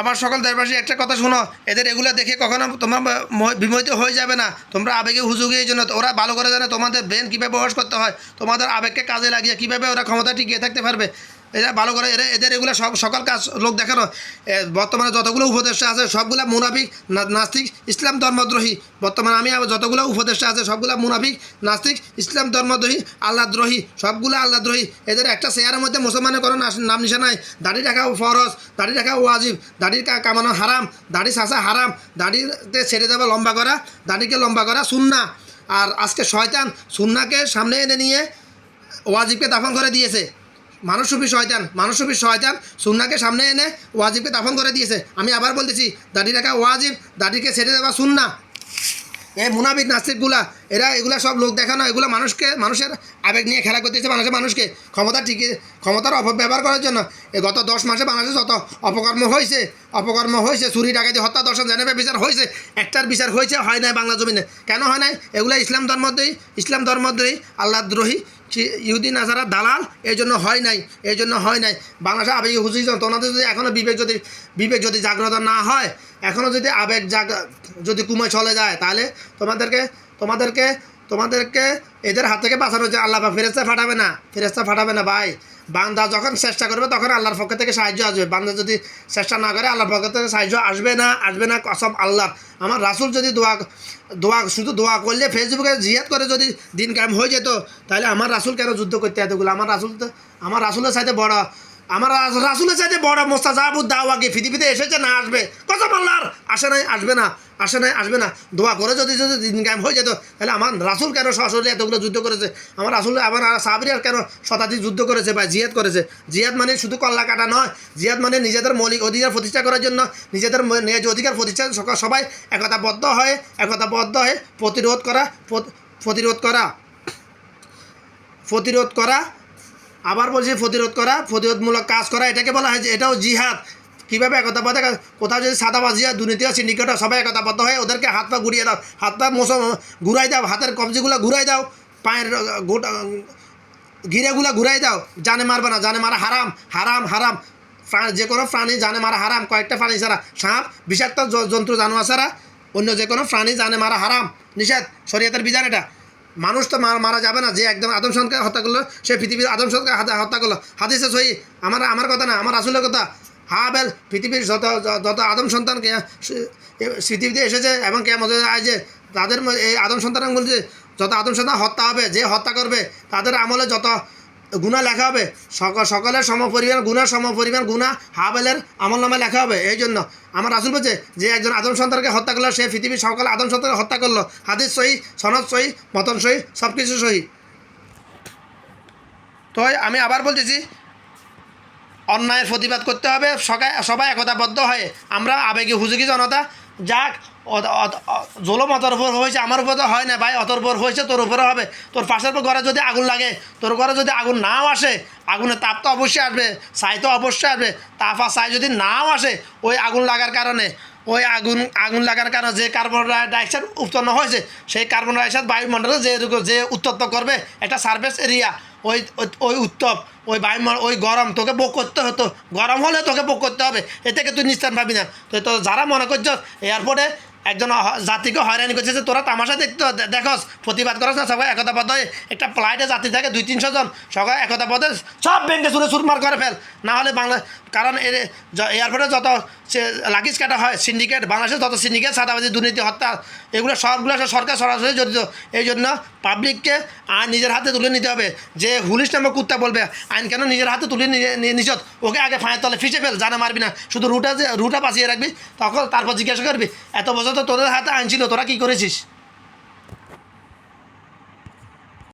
আমার সকল দেশবাসী, একটা কথা শোনো। এদের এগুলো দেখে কখনো তোমরা বিমোহিত হয়ে যাবে না। তোমরা আবেগে হুজুগে এই জন্য ওরা ভালো করে জানে তোমাদের ব্রেন কীভাবে বহস করতে হয়। তোমাদের আবেগকে কাজে লাগিয়ে কীভাবে ওরা ক্ষমতা টিকিয়ে থাকতে পারবে। এরা ভালো করে, এরা এদের এগুলো সব সকল কাজ লোক দেখানো বর্তমানে যতগুলো উপদেষ্টা আছে, সবগুলা মুনাফিক নাস্তিক, ইসলাম ধর্মদ্রোহী। বর্তমানে আমি যতগুলো উপদেষ্টা আছে, সবগুলা মুনাফিক, নাস্তিক, ইসলাম ধর্মদ্রোহী, আল্লাহদ্রোহী, সবগুলো আল্লাহদ্রোহী। এদের একটা শেয়ারের মধ্যে মুসলমানের কোনো নাম নিশা নাই। দাড়ি রাখা ফরজ, দাড়ি রাখা ওয়াজিব দাড়ির কামানো হারাম, দাড়ি শাসা হারাম, দাড়িতে ছেড়ে দেওয়া লম্বা করা, দাড়িকে লম্বা করা সুন্না। আর আজকে শয়তান সুন্নাকে সামনে এনে নিয়ে ওয়াজিবকে দাফন করে দিয়েছে। মানুষরূপী শয়তান মানুষরূপী শয়তান। সুন্নাকে সামনে এনে ওয়াজিবকে দাফন করে দিয়েছে। আমি আবার বলতেছি দাড়ি রাখা ওয়াজিব, দাড়িকে ছেড়ে দেওয়া সুন্না এই মুনাবিক নাস্তিকগুলা, এরা এগুলা সব লোক দেখানো এগুলো মানুষকে, মানুষের আবেগ নিয়ে খেলা করতেছে মানুষের মানুষকে ক্ষমতা টিকে ক্ষমতার অপব্যবহার করার জন্য। এ গত দশ মাসে বাংলাদেশে যত অপকর্ম হয়েছে অপকর্ম হয়েছে, চুরি, ডাকাতি, হত্যা দর্শন জেনেবে বিচার হয়েছে, একটার বিচার হয়েছে, হয় নাই বাংলা জমিনে। কেন হয় নাই? এগুলো ইসলাম ধর্মদ্রোহী ইসলাম ধর্মদ্রোহী আল্লাহ দ্রোহী নাজারা দালাল, এই জন্য হয় নাই, এই জন্য হয় নাই। বাংলাদেশে আবেগ হুজুরি তোমাদের যদি এখনও বিবেক যদি বিবেক যদি জাগ্রত না হয় এখনও যদি আবেগ জাগ যদি কুমে চলে যায়, তাহলে তোমাদেরকে তোমাদেরকে তোমাদেরকে এদের হাত থেকে বাঁচানো যে আল্লাহ ফেরেস্তা ফাটাবে না ফেরেস্তা ফাটাবে না, ভাই। বান্দা যখন চেষ্টা করবে, তখন আল্লাহর পক্ষ থেকে সাহায্য আসবে। বান্দা যদি চেষ্টা না করে, আল্লাহর পক্ষ থেকে সাহায্য আসবে না আসবে না সব আল্লাহর। আমার রাসুল যদি দোয়া দোয়া, শুধু দোয়া করলে, ফেসবুকে জিয়াদ করে যদি দিন কায়েম হয়ে যেত, তাহলে আমার রাসুল কেন যুদ্ধ করতে এতগুলো? আমার রাসুল তো, আমার রাসুলের সাথে বড়। আমার রাস- রাসুলের সাথে বড় মোস্তাজাবুদ দাওয়াকে পৃথিবীতে এসেছে না আসবে? কসম আল্লাহর আসে নাই, আসবে না, আসে নাই, আসবে না। দোয়া করে যদি যদি দিন কায়েম হয়ে যেত, তাহলে আমার রাসুল কেন সরাসরি এতগুলো যুদ্ধ করেছে? আমার রাসুল আমার সাহাবিরার কেন শতাধিক যুদ্ধ করেছে বা জিয়াদ করেছে? জিয়াদ মানে শুধু কল্লা কাটা নয় জিয়াদ মানে নিজেদের মৌলিক অধিকার প্রতিষ্ঠা করার জন্য, নিজেদের ন্যায্য অধিকার প্রতিষ্ঠা সবাই একতাবদ্ধ হয়ে একতাবদ্ধ হয়ে প্রতিরোধ করা প্রতিরোধ করা প্রতিরোধ করা আবার বলছি প্রতিরোধ করা, প্রতিরোধমূলক কাজ করা, এটাকে বলা হয় যে এটাও জিহাদ। কীভাবে একতাবদ্ধ কোথাও যদি সাদাবাজি হয় দুর্নীতি হয় সিন্ডিকেট হয় সবাই একতাবদ্ধ হয়ে ওদেরকে হাত পা ঘুরিয়ে দাও, হাত পা মোস ঘুরাই দাও, হাতের কবজিগুলো ঘুরাই দাও, পায়ের গোটা গিরেগুলো ঘুরাই দাও, জানে মারবে না, জানে মারা হারাম হারাম হারাম। যে কোনো প্রাণী জানে মারা হারাম, কয়েকটা প্রাণী ছাড়া সাপ, বিষাক্ত জন্তু, জানোয়ার ছাড়া অন্য যে কোনো প্রাণী জানে মারা হারাম। নিষেধ, শরীয়তের বিধান এটা। মানুষ তো মারা যাবে না। যে একদম আদম সন্তানকে হত্যা করল, সে পৃথিবীর আদম সন্তকে হত্যা করল। হাদিসে সহি, আমার আমার কথা না, আমার আসলের কথা। হাবেল, পৃথিবীর যত যত আদম সন্তানকে পৃথিবীতে এসেছে এবং কে মজা যে তাদের এই আদম সন্তান বলছে, যত আদম সন্তান হত্যা হবে, যে হত্যা করবে, তাদের আমলে যত গুণা লেখা হবে। সকল সকলের সম পরিমাণ গুণার সম পরিমাণ গুণা, হাবেলের আমল নামে লেখা হবে। এই জন্য আমার রাসুল বলছে যে, একজন আদম সন্তানকে হত্যা করল, সে পৃথিবীর সকল আদম সন্তানকে হত্যা করল। হাদিস সহি, সনদ সহি মতন সহি সব কিছু সহি। তো আমি আবার বলতেছি, অন্যায়ের প্রতিবাদ করতে হবে সবাই সবাই একতাবদ্ধ হয়ে আমরা আবেগী হুজুকি জনতা যাক জোলম অতর উপর হয়েছে আমার উপর তো হয় না ভাই? অতর উপর হয়েছে তোর উপরে হবে। তোর পাশের ঘরে যদি আগুন লাগে তোর ঘরে যদি আগুন নাও আসে আগুনের তাপ তো অবশ্যই আসবে ছাই তো অবশ্যই আসবে। তাপ আর ছাই যদি নাও আসে, ওই আগুন লাগার কারণে ওই আগুন আগুন লাগার কারণে যে কার্বন ডাইঅক্সাইড উৎপন্ন হয়েছে সেই কার্বন ডাইঅক্সাইড বায়ুমণ্ডলে যে যে উত্তপ্ত করবে একটা সার্ভেস এরিয়া ওই, ওই- উত্তপ, ওই বায়ুমণ্ডল, ওই গরম, তোকে বোক করতে হতো গরম হলে তোকে বোক করতে হবে, এ থেকে তুই নিস্তার পাবি না। তো তো যারা মনে করছ, এয়ারপোর্টে একজন জাতিকে হয়রানি করছে, যে তোরা তামাশা দেখতে, দেখস, প্রতিবাদ করস না, সবাই একতাবদ্ধ হয়ে একটা ফ্লাইটে যাত্রী থাকে, দুই, তিনশো জন, সবাই একতা পদে সব ব্যাংকে সুরে সুরমার করে ফেল। না হলে বাংলা কারণ এর এয়ারপোর্টে যত সে লাকিজ কাটা হয় সিন্ডিকেট বাংলাদেশে যত সিন্ডিকেট সাদাবাজি, দুর্নীতি, হত্যা, এগুলো সবগুলো সব সরকার সরাসরি জড়িত এই জন্য পাবলিককে আইন নিজের হাতে তুলে নিতে হবে। যে হুলিশ নামে কুত্তা বলবে, আইন কেন নিজের হাতে তুলে নিয়ে ওকে আগে ফাঁয়ের তলে ফিসে ফেল, জানা মারবি না। শুধু রুটা যে, রুটা বাঁচিয়ে রাখবি, তখন তারপর জিজ্ঞাসা করবি, এত বছর তো তোদের হাতে আইন ছিল, তোরা কী করেছিস?